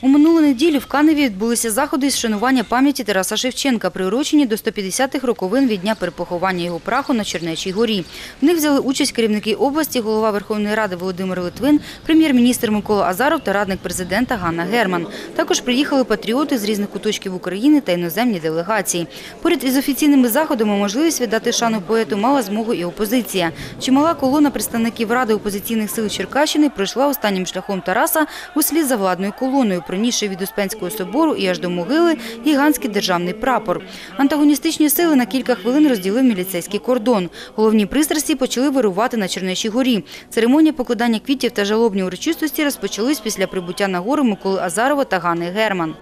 У минулу неділю в Каневі відбулися заходи з вшанування пам'яті Тараса Шевченка, приурочені до 150-х роковин від дня перепоховання його праху на Чернечій горі. В них взяли участь керівники області, голова Верховної Ради Володимир Литвин, прем'єр-міністр Микола Азаров та радник президента Ганна Герман. Також приїхали патріоти з різних куточків України та іноземні делегації. Поряд із офіційними заходами можливість віддати шану поету мала змогу і опозиція. Чимала колона представників Ради опозиційних сил Черкащини пройшла останнім шляхом Тараса услід за владною колоною, пронісши від Успенського собору і аж до могили гігантський державний прапор. Антагоністичні сили на кілька хвилин розділив міліцейський кордон. Головні пристрасті почали вирувати на Чернечій горі. Церемонія покладання квітів та жалобні урочистості розпочались після прибуття на гору Миколи Азарова та Ганни Герман.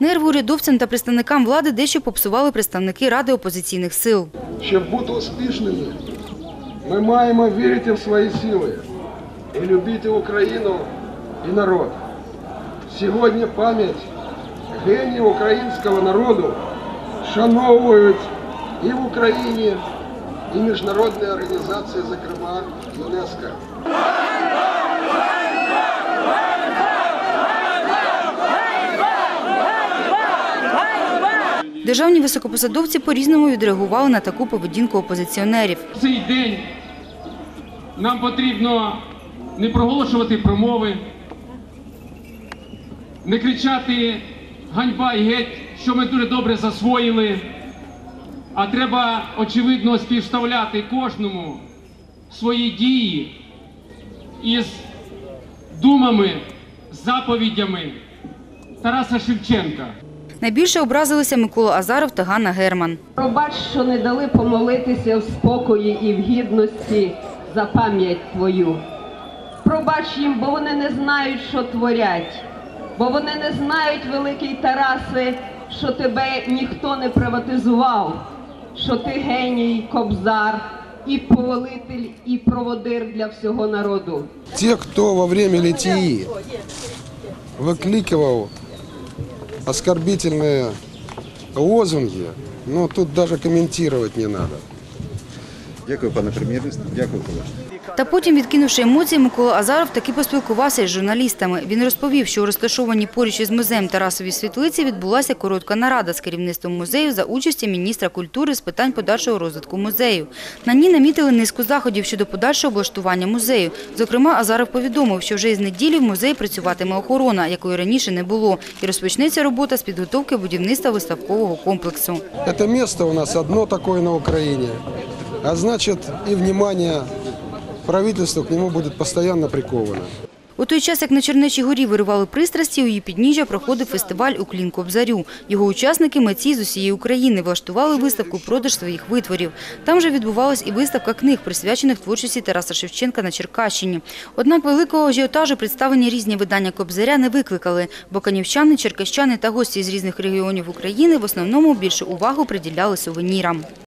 Нерви урядовцям та представникам влади дещо попсували представники Ради опозиційних сил. Щоб бути успішними, ми маємо вірити в свої сили і любити Україну і народ. Сьогодні пам'ять геніїв українського народу шановують і в Україні, і міжнародні організації, зокрема ЮНЕСКО. Державні високопосадовці по-різному відреагували на таку поведінку опозиціонерів. Цей день нам потрібно не проголошувати промови, не кричати ганьба і геть, що ми дуже добре засвоїли, а треба, очевидно, співставляти кожному свої дії із думами, заповідями Тараса Шевченка. Найбільше образилися Микола Азаров та Ганна Герман. Пробач, що не дали помолитися в спокої і в гідності за пам'ять твою. Пробач їм, бо вони не знають, що творять, бо вони не знають, великий Тарасе, що тебе ніхто не приватизував, що ти геній, кобзар, і повелитель, і проводир для всього народу. Те, кто во время литии выкликивал оскорбительные лозунги, ну тут даже комментировать не надо. Дякую, пане прем'єр-міністр. Дякую, колеги. Та потім, відкинувши емоції, Микола Азаров таки поспілкувався із журналістами. Він розповів, що у розташованій поруч із музеєм Тарасовій світлиці відбулася коротка нарада з керівництвом музею за участі міністра культури з питань подальшого розвитку музею. На ній намітили низку заходів щодо подальшого облаштування музею. Зокрема, Азаров повідомив, що вже із неділі в музеї працюватиме охорона, якої раніше не було, і розпочнеться робота з підготовки будівництва виставкового комплексу. Это место у нас одно такое на Украине, а значит и внимание правительства к нему будет постоянно приковано. У той час, як на Чернечій горі вирували пристрасті, у її підніжжя проходив фестиваль «Уклін Кобзарю». Його учасники – митці з усієї України, влаштували виставку продаж своїх витворів. Там же відбувалась і виставка книг, присвячених творчості Тараса Шевченка на Черкащині. Однак великого ажіотажу представлені різні видання Кобзаря не викликали, бо канівчани, черкащани та гості з різних регіонів України в основному більше увагу приділяли сувенірам.